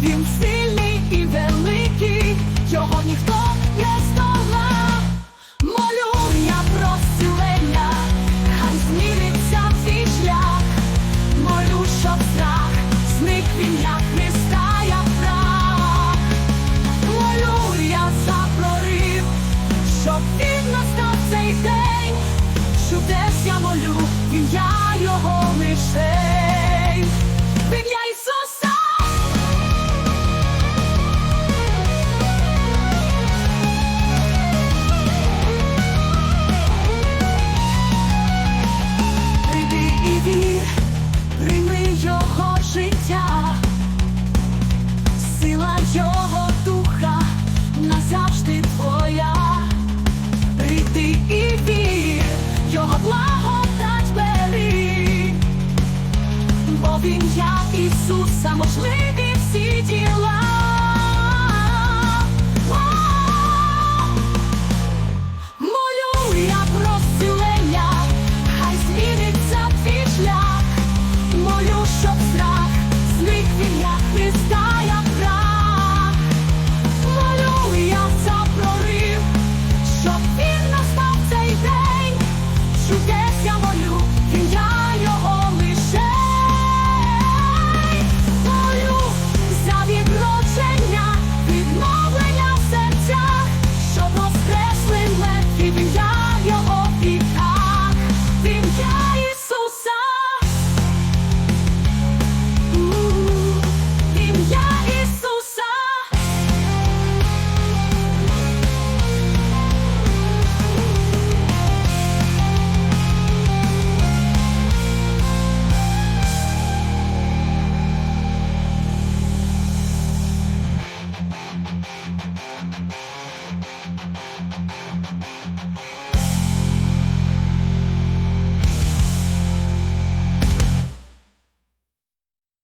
Він сильний і великий, його ніхто не здолав. Молю я про зцілення, хай зміниться твій шлях. Молю, щоб страх зник в ім'я Христа, як прах. Молю я за прорив, щоб він настав цей день. Чудес я молю, ім'я його лишень, життя. Сила його духа назавжди твоя. прийти і вір, його благодать бери, бо в ім'я Ісуса можливі всі діла.